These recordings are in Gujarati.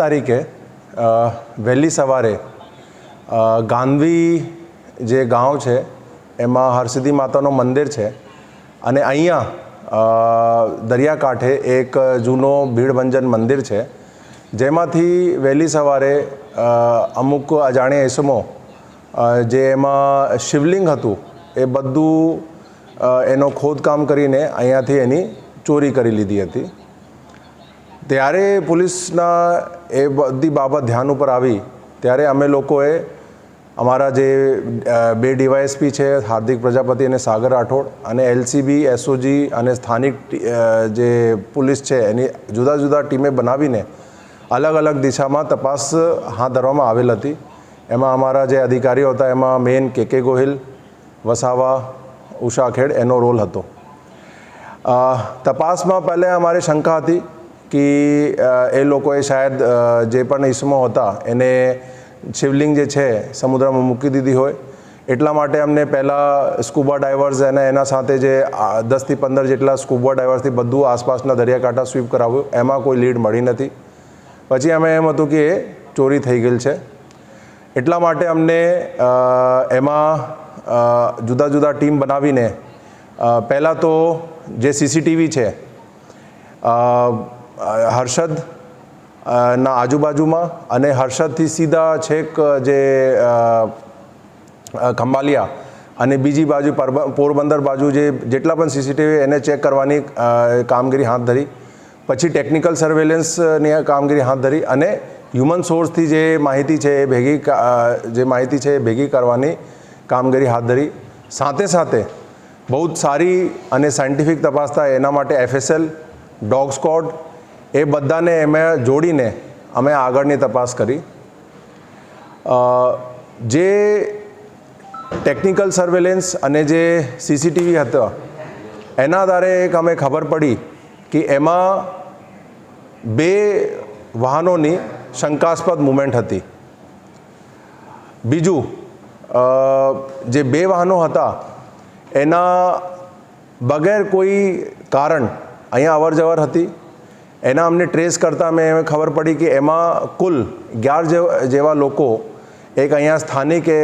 તારીખે વહેલી સવારે ગાંધી જે ગાંવ છે, એમાં હરસિદ્ધિ માતાનું મંદિર છે અને અહીંયા દરિયાકાંઠે એક જૂનો ભીડભંજન મંદિર છે. જેમાંથી વહેલી સવારે અમુક અજાણ્યા ઇસમો જે એમાં શિવલિંગ હતું, એ બધું એનો ખોદકામ કરીને અહીંયાથી એની ચોરી કરી લીધી હતી. ત્યારે પોલીસના એ બધી બાબત ધ્યાન ઉપર આવી. ત્યારે અમે લોકોએ અમારા જે બે ડીવાયએસપી છે, હાર્દિક પ્રજાપતિ અને સાગર રાઠોડ અને એલસીબી, એસઓજી અને સ્થાનિક જે પોલીસ છે, એની જુદા જુદા ટીમે બનાવીને અલગ અલગ દિશામાં તપાસ હાથ ધરવામાં આવેલ હતી. એમાં અમારા જે અધિકારીઓ હતા, એમાં મેન કે કે ગોહિલ, વસાવા ઉષાખેડ એનો રોલ હતો. તપાસમાં પહેલાં અમારે શંકા હતી કે એ લોકોએ શાયદ જે પણ ઇસમો હતા, એને શિવલિંગ જે છે, સમુદ્રમાં મૂકી દીધી હોય. એટલા માટે અમને પહેલાં સ્કૂબા ડાઇવર્સ અને એના સાથે જે દસથી પંદર જેટલા સ્કૂબા ડાઇવર્સથી બધું આસપાસના દરિયાકાંઠા સ્વીપ કરાવ્યું. એમાં કોઈ લીડ મળી નથી. પછી અમે એમ હતું કે એ ચોરી થઈ ગયેલ છે. એટલા માટે અમને એમાં જુદા જુદા ટીમ બનાવીને પહેલાં તો જે સીસીટીવી છે હર્ષદ ના આજુબાજુમાં અને હર્ષદથી સીધા છેક જે ખંભાલિયા અને બીજી બાજુ પરબ- પોરબંદર બાજુ જે જેટલા પણ સીસીટીવી એને ચેક કરવાની કામગીરી હાથ ધરી. પછી ટેકનિકલ સર્વેલન્સની કામગીરી હાથ ધરી અને હ્યુમન સોર્સથી જે માહિતી છે એ ભેગી જે માહિતી છે એ ભેગી કરવાની કામગીરી હાથ ધરી. સાથે સાથે બહુ જ સારી અને સાયન્ટિફિક તપાસ થાય એના માટે એફએસએલ ડોગ સ્કોડ એ બધાને અમે જોડીને અમે આગળની તપાસ કરી. જે ટેકનિકલ સર્વેલન્સ અને જે સીસીટીવી હતા, એના આધારે એક અમે ખબર પડી કે એમાં બે વાહનોની શંકાસ્પદ મુવમેન્ટ હતી. બીજું જે બે વાહનો હતા, એના બગેર કોઈ કારણ અહીંયા અવર જવર હતી. એના અમને ટ્રેસ કરતાં મેં ખબર પડી કે એમાં કુલ અગિયાર જેવ- લોકો એક અહીંયા સ્થાનિક એ,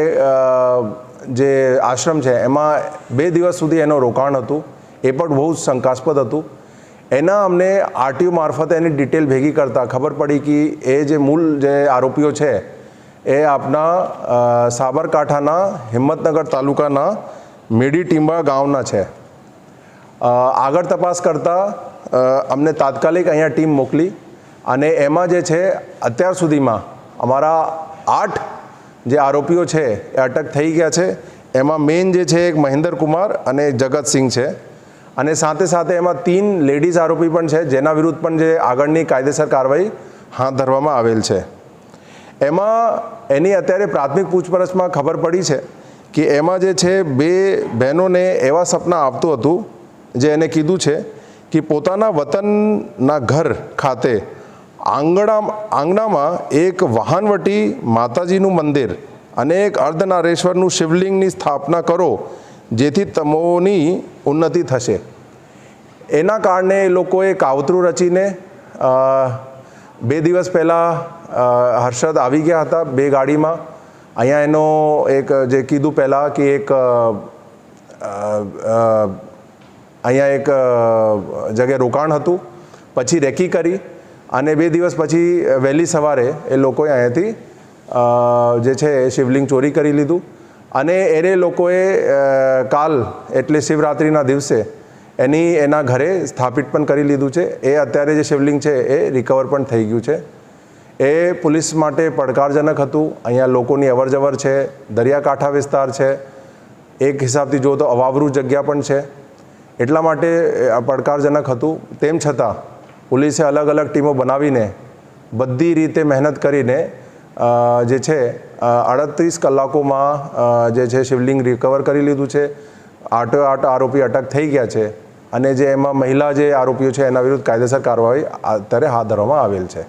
જે આશ્રમ છે એમાં બે દિવસ સુધી એનું રોકાણ હતું. એ પણ બહુ શંકાસ્પદ હતું. એના અમને આરટીઓ મારફતે એની ડિટેલ ભેગી કરતાં ખબર પડી કે એ જે મૂળ જે આરોપીઓ છે એ આપણા સાબરકાંઠાના હિંમતનગર તાલુકાના મેડી ટીંબા ગામના છે. આગળ તપાસ કરતાં અમને તાત્કાલિક અહીંયા ટીમ મોકલી અને એમાં જે છે, અત્યાર સુધીમાં અમારા આઠ જે આરોપીઓ છે, એ અટક થઈ ગયા છે. એમાં મેઇન જે છે, એક મહેન્દ્ર કુમાર અને જગતસિંહ છે. અને સાથે સાથે એમાં તીન લેડીઝ આરોપી પણ છે, જેના વિરુદ્ધ પણ જે આગળની કાયદેસર કાર્યવાહી હાથ ધરવામાં આવેલ છે. એમાં એની અત્યારે પ્રાથમિક પૂછપરછમાં ખબર પડી છે કે એમાં જે છે, બે બહેનોને એવા સપના આપતું હતું, જે એને કીધું છે કે પોતાના વતનના ઘર ખાતે આંગણા આંગણામાં એક વાહનવટી માતાજીનું મંદિર અને એક અર્ધનારેશ્વરનું શિવલિંગની સ્થાપના કરો, જેથી તમોની ઉન્નતિ થશે. એના કારણે એ લોકોએ કાવતરું રચીને બે દિવસ પહેલાં હર્ષદ આવી ગયા હતા બે ગાડીમાં. અહીંયા એનો એક જે કીધું પહેલાં કે એક અહીંયા એક જગ્યાએ રોકાણ હતું. પછી રેકી કરી અને બે દિવસ પછી વહેલી સવારે એ લોકોએ અહીંયાથી જે છે એ શિવલિંગ ચોરી કરી લીધું. અને એને લોકોએ કાલ એટલે શિવરાત્રિના દિવસે એની, એના ઘરે સ્થાપિત પણ કરી લીધું છે. એ અત્યારે જે શિવલિંગ છે એ રિકવર પણ થઈ ગયું છે. એ પોલીસ માટે પડકારજનક હતું. અહીંયા લોકોની અવરજવર છે, દરિયાકાંઠા વિસ્તાર છે. એક હિસાબથી જો તો અવાવરું જગ્યા પણ છે. એટલા માટે પડકારજનક હતું. તેમ છતાં, પોલીસે અલગ અલગ ટીમો બનાવીને, બધી રીતે મહેનત કરીને જે છે અડત્રીસ કલાકોમાં જે છે, શિવલિંગ રિકવર કરી લીધું છે. આઠો, આઠ આરોપી અટક થઈ ગયા છે અને જે એમાં મહિલા જે આરોપીઓ છે, એના વિરુદ્ધ કાયદેસર કાર્યવાહી અત્યારે હાથ ધરવામાં આવેલ છે.